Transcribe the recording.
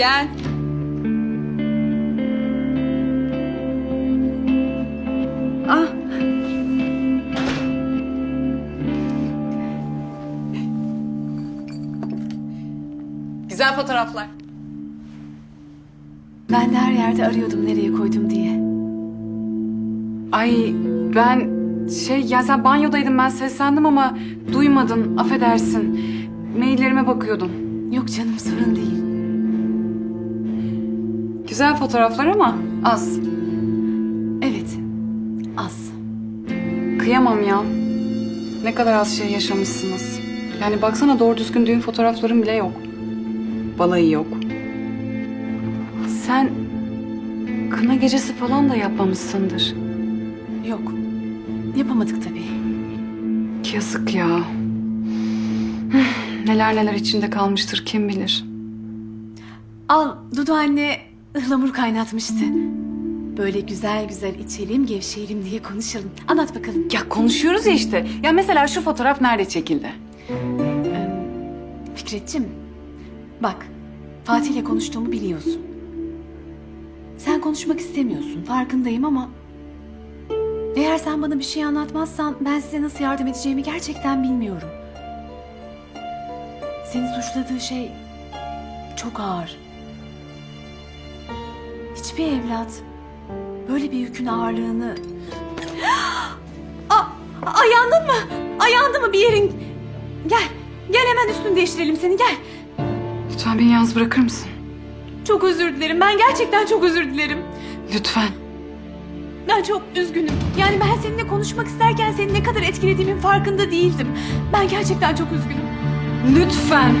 Gel. Ah. Güzel fotoğraflar. Ben de her yerde arıyordum nereye koydum diye. Ay ben şey ya sen banyodaydım ben seslendim ama duymadın affedersin. Maillerime bakıyordum. Yok canım sorun değil. Güzel fotoğraflar ama az. Evet. Az. Kıyamam ya. Ne kadar az şey yaşamışsınız. Yani baksana doğru düzgün düğün fotoğraflarım bile yok. Balayı yok. Sen kına gecesi falan da yapmamışsındır. Yok. Yapamadık tabii. Yazık ya. Neler neler içinde kalmıştır kim bilir. Al Dudu anne ıhlamur kaynatmıştı. Böyle güzel güzel içelim, gevşeyelim diye konuşalım. Anlat bakalım. Ya konuşuyoruz ya işte. Ya mesela şu fotoğraf nerede çekildi? Fikretçim, bak Fatih ile konuştuğumu biliyorsun. Sen konuşmak istemiyorsun, farkındayım ama... Eğer sen bana bir şey anlatmazsan ben size nasıl yardım edeceğimi gerçekten bilmiyorum. Seni suçladığı şey çok ağır. Hiçbir evlat böyle bir yükün ağırlığını... A, ayağındın mı? Ayağında mı bir yerin? Gel, gel hemen üstünü değiştirelim seni gel. Lütfen beni yalnız bırakır mısın? Çok özür dilerim. Ben gerçekten çok özür dilerim. Lütfen. Ben çok üzgünüm. Yani ben seninle konuşmak isterken seni ne kadar etkilediğimin farkında değildim. Ben gerçekten çok üzgünüm. Lütfen.